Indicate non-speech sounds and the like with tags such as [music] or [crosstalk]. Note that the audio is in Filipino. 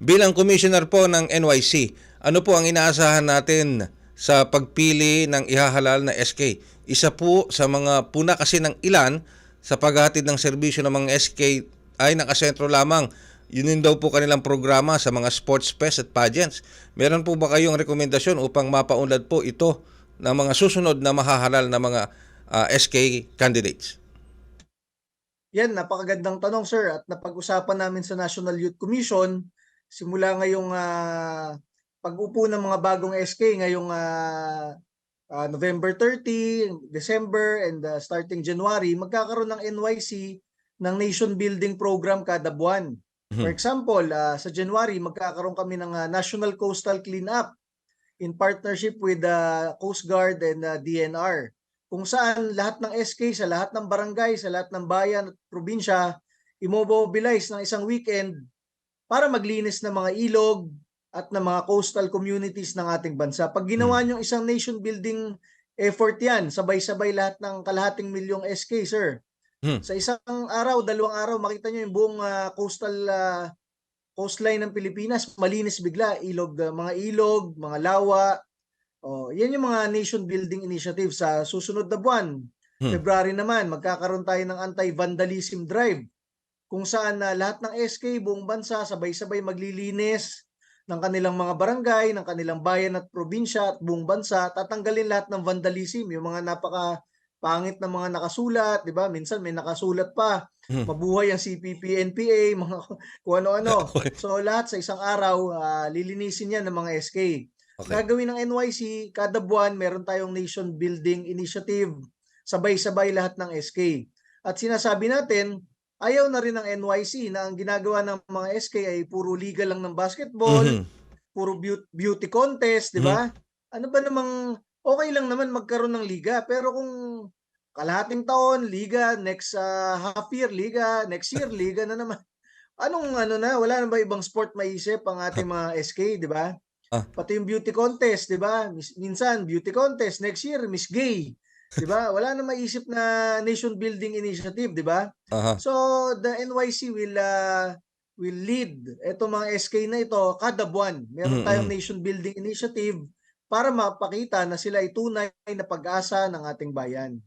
Bilang commissioner po ng NYC, ano po ang inaasahan natin sa pagpili ng ihahalal na SK? Isa po sa mga puna kasi ng ilan sa paghatid ng serbisyo ng mga SK ay nakasentro lamang. Yun din daw po kanilang programa sa mga sports fest at pageants. Meron po ba kayong rekomendasyon upang mapaunlad po ito ng mga susunod na mahahalal na mga ah, SK candidates? Yan, napakagandang tanong sir at napag-usapan namin sa National Youth Commission simula ngayong ah, pag-upo ng mga bagong SK ngayong ah, ah, November 30, December and ah, starting January, magkakaroon ng NYC ng nation building program kada buwan. For Mhm. example, ah, sa January magkakaroon kami ng ah, National Coastal Cleanup in partnership with the Coast Guard and ah, DNR kung saan lahat ng SK sa lahat ng barangay, sa lahat ng bayan at probinsya, imobilize ng isang weekend para maglinis ng mga ilog at ng mga coastal communities ng ating bansa. Pag ginawa nyo isang nation building effort yan, sabay-sabay lahat ng kalahating milyong SK, sir. Hmm. Sa isang araw, dalawang araw, makita nyo yung buong ah, coastal ah, coastline ng Pilipinas, malinis bigla, ilog, ah, mga ilog, mga lawa, Oh, yan yung mga nation building initiative sa susunod na buwan. Hmm. February naman, magkakaroon tayo ng anti-vandalism drive kung saan na lahat ng SK buong bansa sabay-sabay maglilinis ng kanilang mga barangay, ng kanilang bayan at probinsya at buong bansa, tatanggalin lahat ng vandalism, yung mga napaka pangit na mga nakasulat, 'di ba? Minsan may nakasulat pa, Hmm. mabuhay ang CPP, NPA, mga [laughs] kung ano-ano. [laughs] Okay. So lahat sa isang araw ah, lilinisin yan ng mga SK. Okay. Gagawin ng NYC, kada buwan meron tayong nation building initiative, sabay-sabay lahat ng SK. At sinasabi natin, ayaw na rin ng NYC na ang ginagawa ng mga SK ay puro liga lang ng basketball, Mhm. puro beau- beauty contest, di ba? Ano ba namang, okay lang naman magkaroon ng liga, pero kung kalahating taon, liga, next ah, half year, liga, next year, liga na naman. Anong ano na, wala na ba ibang sport maisip ang ating [laughs] mga SK, di ba? Ah. Pati yung beauty contest, di ba? Minsan, beauty contest, next year, Miss Gay. Di ba? Wala na maisip na nation building initiative, di ba? Aha. So, the NYC will uh, will lead itong mga SK na ito kada buwan. Meron tayong mhm. nation building initiative para mapakita na sila ay tunay na pag-asa ng ating bayan.